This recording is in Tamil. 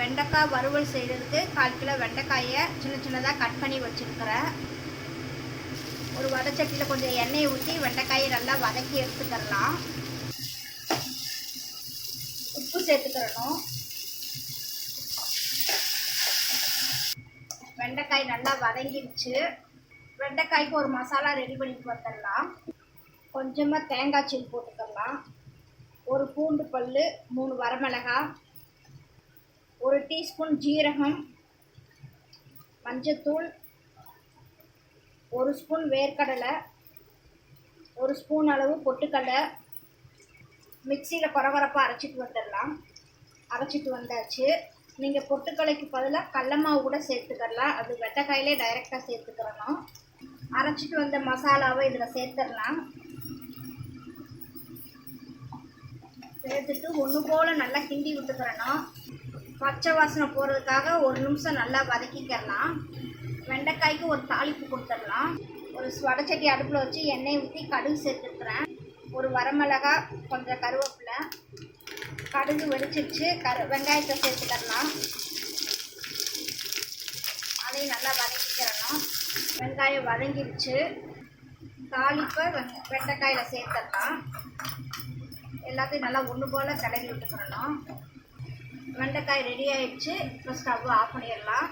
வெண்டைக்காய் வறுவல் செய்கிறதுக்கு கால் கிலோ வெண்டைக்காயை சின்ன சின்னதாக கட் பண்ணி வச்சுருக்கிறேன். ஒரு வதச்சட்டியில் கொஞ்சம் எண்ணெயை ஊற்றி வெண்டைக்காயை நல்லா வதக்கி எடுத்துக்கிறலாம். உப்பு சேர்த்துக்கிறணும். வெண்டைக்காய் நல்லா வதங்கிடுச்சு. வெண்டைக்காய்க்கு ஒரு மசாலா ரெடி பண்ணிட்டு வந்துடலாம் கொஞ்சமாக தேங்காய் சீல் போட்டுக்கலாம் ஒரு பூண்டு பல் மூணு வரமிளகாய் டீஸ்பூன் ஜீரகம் மஞ்சத்தூள் ஒரு ஸ்பூன் வேர்க்கடலை ஒரு ஸ்பூன் அளவு பொட்டுக்கடலை. மிக்சியில் கொரகொரப்பாக அரைச்சிட்டு வந்துடலாம். அரைச்சிட்டு வந்தாச்சு. நீங்கள் பொட்டுக்கலைக்கு பதிலாக கடல மாவு கூட சேர்த்துக்கலாம். அது வெட்டைக்காயிலே டைரெக்டாக சேர்த்துக்கிறணும். அரைச்சிட்டு வந்த மசாலாவை இதில் சேர்த்துடலாம். சேர்த்துட்டு ஒன்று போல் நல்லா கிண்டி விட்டுக்கிறணும். பச்சை வாசனை போகிறதுக்காக ஒரு நிமிஷம் நல்லா வதக்கிக்கிறலாம் வெண்டைக்காய்க்கு ஒரு தாளிப்பு கொடுத்துடலாம். ஒரு வடச்சட்டி அடுப்பில் வச்சு எண்ணெய் ஊற்றி கடுகு சேர்த்துக்கிறேன். ஒரு வரமிளகா கொஞ்சம் கருவேப்பிலை. கடுகு வெடிச்சிருச்சு. கரு வெங்காயத்தை சேர்த்துக்கிறலாம் அதையும் நல்லா வதக்கிக்கிறணும் வெங்காயம் வதங்கிடுச்சு தாளிப்பை வெங் வெண்டைக்காயில் சேர்த்துடலாம். எல்லாத்தையும் நல்லா ஒன்று போல் கிளறி விட்டுக்கிறணும். வெண்டைக்காய் ரெடி ஆயிடுச்சு. இப்போ ஸ்டவ் ஆஃப் பண்ணிடலாம்.